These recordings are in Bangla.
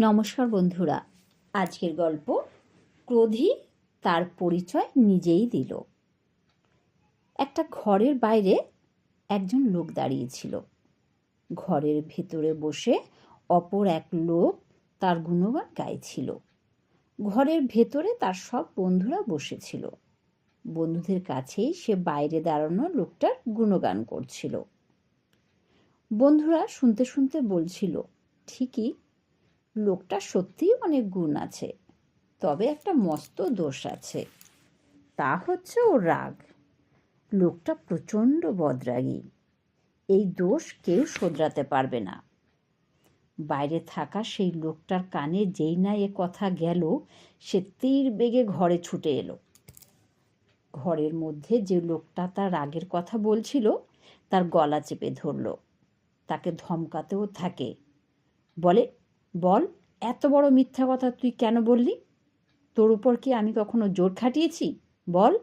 নমস্কার বন্ধুরা, আজকের গল্প ক্রোধী তার পরিচয় নিজেই দিল। একটা ঘরের বাইরে একজন লোক দাঁড়িয়েছিল। ঘরের ভেতরে বসে অপর এক লোক তার গুণগান গাইছিল। ঘরের ভেতরে তার সব বন্ধুরা বসেছিল। বন্ধুদের কাছেই সে বাইরে দাঁড়ানো লোকটার গুণগান করছিল। বন্ধুরা শুনতে শুনতে বলছিল, ঠিকই লোকটা সত্যিই অনেক গুণ আছে। তবে একটা মস্ত দোষ আছে। তা হচ্ছে ও রাগ। লোকটা প্রচণ্ড বদরাগী। এই দোষ কেউ শোধরাতে পারবে না। বাইরে থাকা সেই লোকটার কানে যেই না এ কথা গেল, সে তীর বেগে ঘরে ছুটে এলো। ঘরের মধ্যে যে লোকটা তার রাগের কথা বলছিল, তার গলা চেপে ধরল। তাকে ধমকাতেও থাকে। বলে বল, এত বড় মিথ্যা কথা তুই কেন বললি? তোর উপর কি আমি কখনো জোর খাটিয়েছি? বল।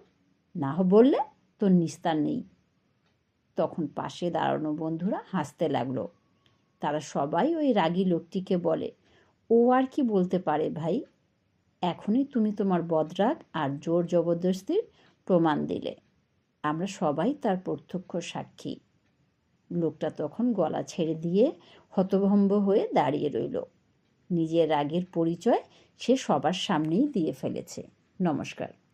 না বললে তোর নিস্তার নেই। তখন পাশে দাঁড়ানো বন্ধুরা হাসতে লাগল। তারা সবাই ওই রাগী লোকটিকে বলে, ও আর কি বলতে পারে ভাই? এখনই তুমি তোমার বদরাগ আর জোর জবরদস্তির প্রমাণ দিলে। আমরা সবাই তার প্রত্যক্ষ সাক্ষী। লোকটা তখন গলা ছেড়ে দিয়ে হতভম্ব হয়ে দাঁড়িয়ে রইল। নিজের রাগের পরিচয় সে সবার সামনেই দিয়ে ফেলেছে। নমস্কার।